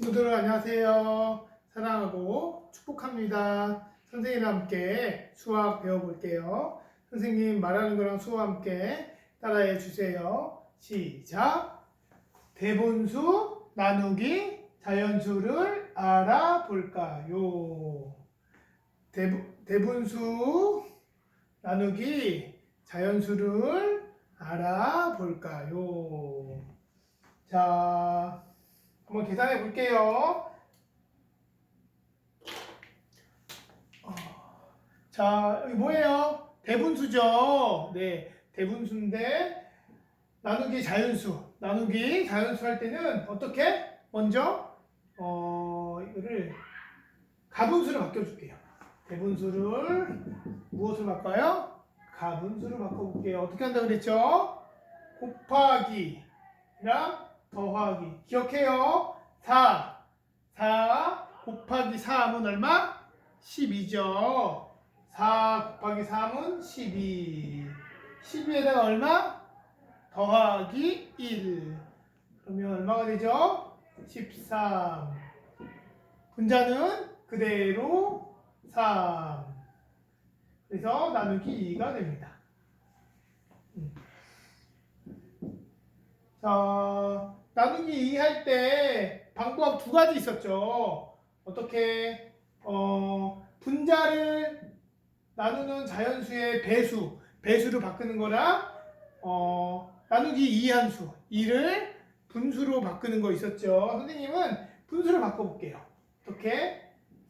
친구들 안녕하세요. 사랑하고 축복합니다. 선생님과 함께 수학 배워볼게요. 선생님 말하는 거랑 수와 함께 따라해 주세요. 시작. 대분수 나누기 자연수를 알아볼까요? 대, 대분수 나누기 자연수를 알아볼까요? 자, 한번 계산해 볼게요. 어, 자, 여기 뭐예요? 대분수죠. 네, 대분수인데 나누기 자연수. 나누기 자연수 할 때는 어떻게? 먼저 어, 이거를 가분수로 바꿔 줄게요. 대분수를 무엇으로 바꿔요? 가분수로 바꿔 볼게요. 어떻게 한다 그랬죠? 곱하기랑 더하기. 기억해요. 4. 4 곱하기 3은 얼마? 12죠. 4 곱하기 3은 12. 12에다가 얼마? 더하기 1. 그러면 얼마가 되죠? 13. 분자는 그대로 3. 그래서 나누기 2가 됩니다. 음. 자, 나누기 2 할 때 방법 두 가지 있었죠. 어떻게 어, 분자를 나누는 자연수의 배수, 배수로 바꾸는 거랑 어, 나누기 2 함수, 2를 분수로 바꾸는 거 있었죠. 선생님은 분수로 바꿔볼게요. 어떻게?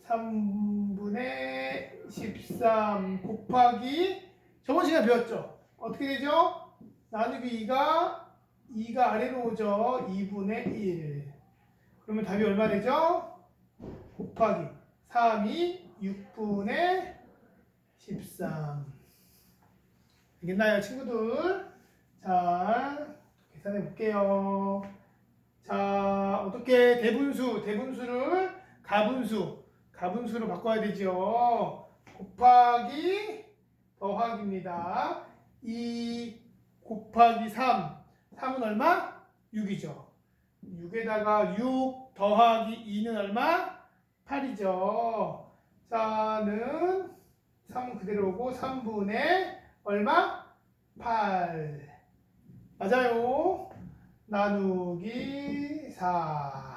3분의 13 곱하기 저번 시간에 배웠죠. 어떻게 되죠? 나누기 2가 2가 아래로 오죠. 2분의 1. 그러면 답이 얼마 되죠? 곱하기 3이 6분의 13. 알겠나요, 친구들? 자, 계산해 볼게요. 자, 어떻게 대분수, 대분수를 가분수, 가분수로 바꿔야 되죠. 곱하기 더하기입니다. 2 곱하기 3. 3은 얼마? 6이죠. 6에다가 6 더하기 2는 얼마? 8이죠. 자는 3은 그대로 오고 3분의 얼마? 8. 맞아요. 나누기 4.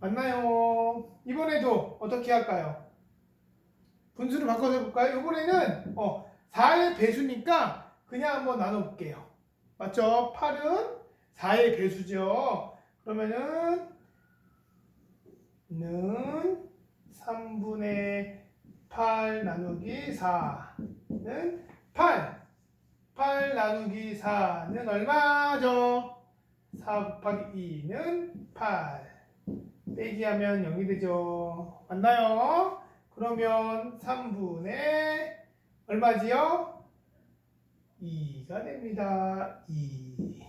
맞나요? 이번에도 어떻게 할까요? 분수를 바꿔서 해볼까요? 이번에는 어, 4의 배수니까 그냥 한번 나눠볼게요. 맞죠? 8은 4의 배수죠. 그러면은 는 3분의 8 나누기 4는 8. 8 나누기 4는 얼마죠? 4 곱하기 2는 8. 빼기 하면 0이 되죠. 맞나요? 그러면 3분의 얼마지요? 2가 됩니다. 2.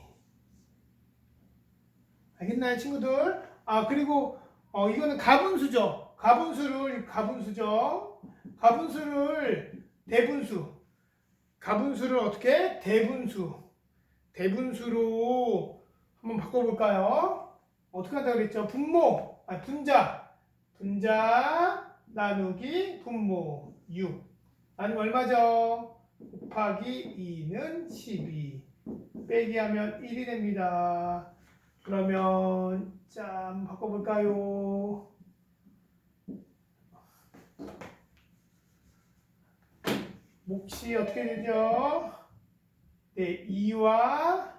알겠나요, 친구들? 아, 그리고 어, 이거는 가분수죠. 가분수를 가분수죠. 가분수를 대분수. 가분수를 어떻게? 대분수. 대분수로 한번 바꿔볼까요? 어떻게 한다고 그랬죠? 분모, 아니 분자. 분자 나누기 분모 6. 아니면 얼마죠? 곱하기 2는 12. 빼기 하면 1이 됩니다. 그러면 자, 한번 바꿔볼까요? 몫이 어떻게 되죠? 네, 2와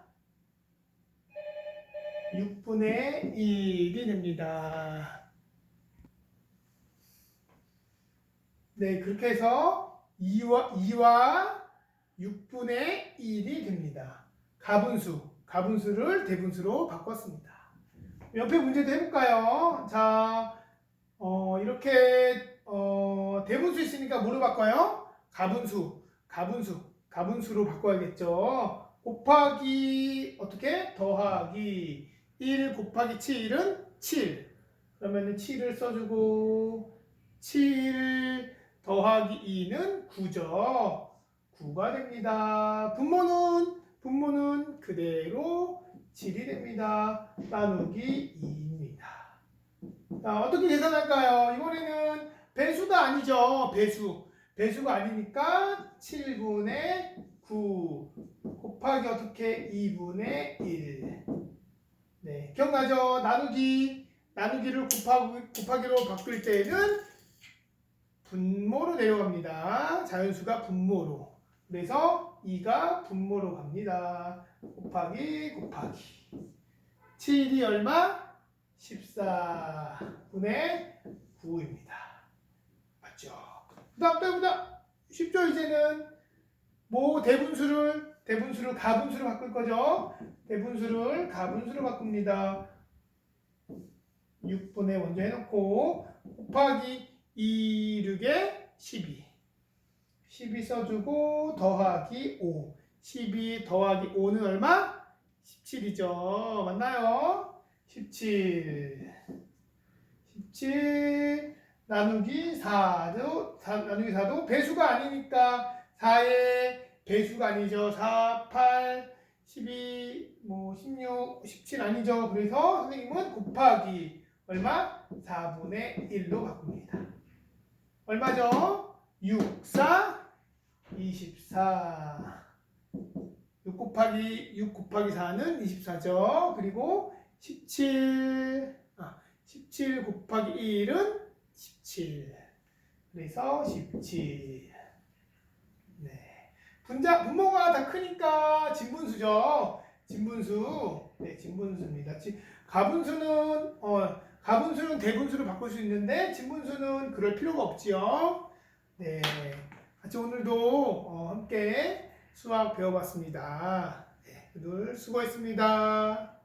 6분의 1이 됩니다. 네, 그렇게 해서 2와, 2와 6분의 1이 됩니다. 가분수, 가분수를 대분수로 바꿨습니다. 옆에 문제도 해볼까요? 자, 어, 이렇게 어, 대분수 있으니까 뭐로 바꿔요? 가분수, 가분수, 가분수로 바꿔야겠죠. 곱하기 어떻게? 더하기 1 곱하기 7은 7. 그러면은 7을 써주고 7 더하기 2는 9죠. 9가 됩니다. 분모는 분모는 그대로 7이 됩니다. 나누기 2입니다. 자, 어떻게 계산할까요? 이번에는 배수가 아니죠. 배수. 배수가 아니니까 7분의 9 곱하기 어떻게 2분의 1. 네, 기억나죠? 나누기 나누기를 곱하기, 곱하기로 바꿀 때는 분모로 내려갑니다. 자연수가 분모로. 그래서 2가 분모로 갑니다. 곱하기 곱하기. 7이 얼마? 14분의 9입니다. 맞죠? 그 다음 또보자 쉽죠? 이제는 뭐 대분수를 대분수를 가분수로 바꿀 거죠? 대분수를 가분수로 바꿉니다. 6분의 먼저 해놓고 곱하기 2 6에 12 12 써주고 더하기 5 12 더하기 5는 얼마? 17이죠 맞나요? 17 17 나누기 4도 4, 나누기 4도 배수가 아니니까 4의 배수가 아니죠 4, 8 12, 뭐 16, 17 아니죠 그래서 선생님은 곱하기 얼마? 4분의 1로 바꿉니다. 얼마죠? 6, 4, 24. 6 곱하기 6 곱하기 4는 24죠. 그리고 17, 아, 17 곱하기 1은 17. 그래서 17. 네. 분자, 분모가 다 크니까 진분수죠. 진분수. 네, 진분수입니다. 지- 가분수는, 어, 가분수는 대분수로 바꿀 수 있는데 진분수는 그럴 필요가 없지요. 네, 같이 오늘도 어, 함께 수학 배워봤습니다. 네, 오늘 수고했습니다.